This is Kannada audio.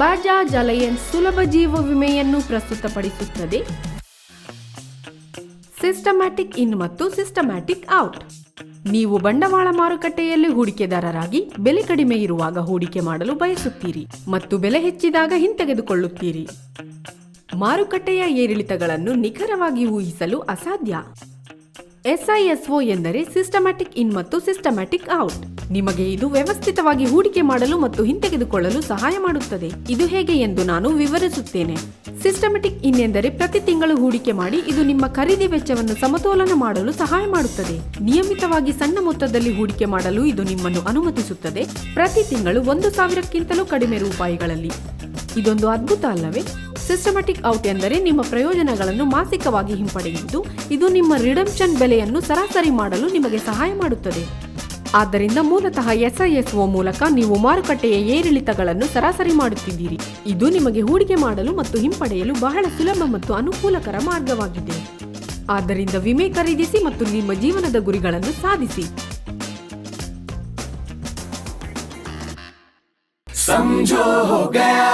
ಬಜಾಜ್ ಅಲಯನ್ಸ್ ಸುಲಭ ಜೀವ ವಿಮೆಯನ್ನು ಪ್ರಸ್ತುತಪಡಿಸುತ್ತದೆ. ಸಿಸ್ಟಮ್ಯಾಟಿಕ್ ಇನ್ ಮತ್ತು ಸಿಸ್ಟಮ್ಯಾಟಿಕ್ ಔಟ್ ನೀವು ಬಂಡವಾಳ ಮಾರುಕಟ್ಟೆಯಲ್ಲಿ ಹೂಡಿಕೆದಾರರಾಗಿ ಬೆಲೆ ಕಡಿಮೆ ಇರುವಾಗ ಹೂಡಿಕೆ ಮಾಡಲು ಬಯಸುತ್ತೀರಿ ಮತ್ತು ಬೆಲೆ ಹೆಚ್ಚಿದಾಗ ಹಿಂತೆಗೆದುಕೊಳ್ಳುತ್ತೀರಿ. ಮಾರುಕಟ್ಟೆಯ ಏರಿಳಿತಗಳನ್ನು ನಿಖರವಾಗಿ ಊಹಿಸಲು ಅಸಾಧ್ಯ. ಎಸ್ಐಎಸ್ಒ ಎಂದರೆ ಸಿಸ್ಟಮ್ಯಾಟಿಕ್ ಇನ್ ಮತ್ತು ಸಿಸ್ಟಮ್ಯಾಟಿಕ್ ಔಟ್ ನಿಮಗೆ ಇದು ವ್ಯವಸ್ಥಿತವಾಗಿ ಹೂಡಿಕೆ ಮಾಡಲು ಮತ್ತು ಹಿಂತೆಗೆದುಕೊಳ್ಳಲು ಸಹಾಯ ಮಾಡುತ್ತದೆ. ಇದು ಹೇಗೆ ಎಂದು ನಾನು ವಿವರಿಸುತ್ತೇನೆ. ಸಿಸ್ಟಮ್ಯಾಟಿಕ್ ಇನ್ ಎಂದರೆ ಪ್ರತಿ ತಿಂಗಳು ಹೂಡಿಕೆ ಮಾಡಿ ಇದು ನಿಮ್ಮ ಖರೀದಿ ವೆಚ್ಚವನ್ನು ಸಮತೋಲನ ಮಾಡಲು ಸಹಾಯ ಮಾಡುತ್ತದೆ. ನಿಯಮಿತವಾಗಿ ಸಣ್ಣ ಮೊತ್ತದಲ್ಲಿ ಹೂಡಿಕೆ ಮಾಡಲು ಇದು ನಿಮ್ಮನ್ನು ಅನುಮತಿಸುತ್ತದೆ. ಪ್ರತಿ ತಿಂಗಳು ಒಂದು ಸಾವಿರಕ್ಕಿಂತಲೂ ಕಡಿಮೆ ರೂಪಾಯಿಗಳಲ್ಲಿ. ಇದೊಂದು ಅದ್ಭುತ ಅಲ್ಲವೇ? ಸಿಸ್ಟಮ್ಯಾಟಿಕ್ ಔಟ್ ಎಂದರೆ ನಿಮ್ಮ ಪ್ರಯೋಜನಗಳನ್ನು ಮಾಸಿಕವಾಗಿ ಹಿಂಪಡೆಯುವುದು ಇದು ನಿಮ್ಮ ರಿಡಂಪ್ಷನ್ ಬೆಲೆಯನ್ನು ಸರಾಸರಿ ಮಾಡಲು ನಿಮಗೆ ಸಹಾಯ ಮಾಡುತ್ತದೆ ಆದ್ದರಿಂದ ಮೂಲತಃ ಎಸ್ಐಎಸ್ಒ ಮೂಲಕ ನೀವು ಮಾರುಕಟ್ಟೆಯ ಏರಿಳಿತಗಳನ್ನು ಸರಾಸರಿ ಮಾಡುತ್ತಿದ್ದೀರಿ ಇದು ನಿಮಗೆ ಹೂಡಿಕೆ ಮಾಡಲು ಮತ್ತು ಹಿಂಪಡೆಯಲು ಬಹಳ ಸುಲಭ ಮತ್ತು ಅನುಕೂಲಕರ ಮಾರ್ಗವಾಗಿದೆ ಆದ್ದರಿಂದ ವಿಮೆ ಖರೀದಿಸಿ ಮತ್ತು ನಿಮ್ಮ ಜೀವನದ ಗುರಿಗಳನ್ನು ಸಾಧಿಸಿ समझो हो गया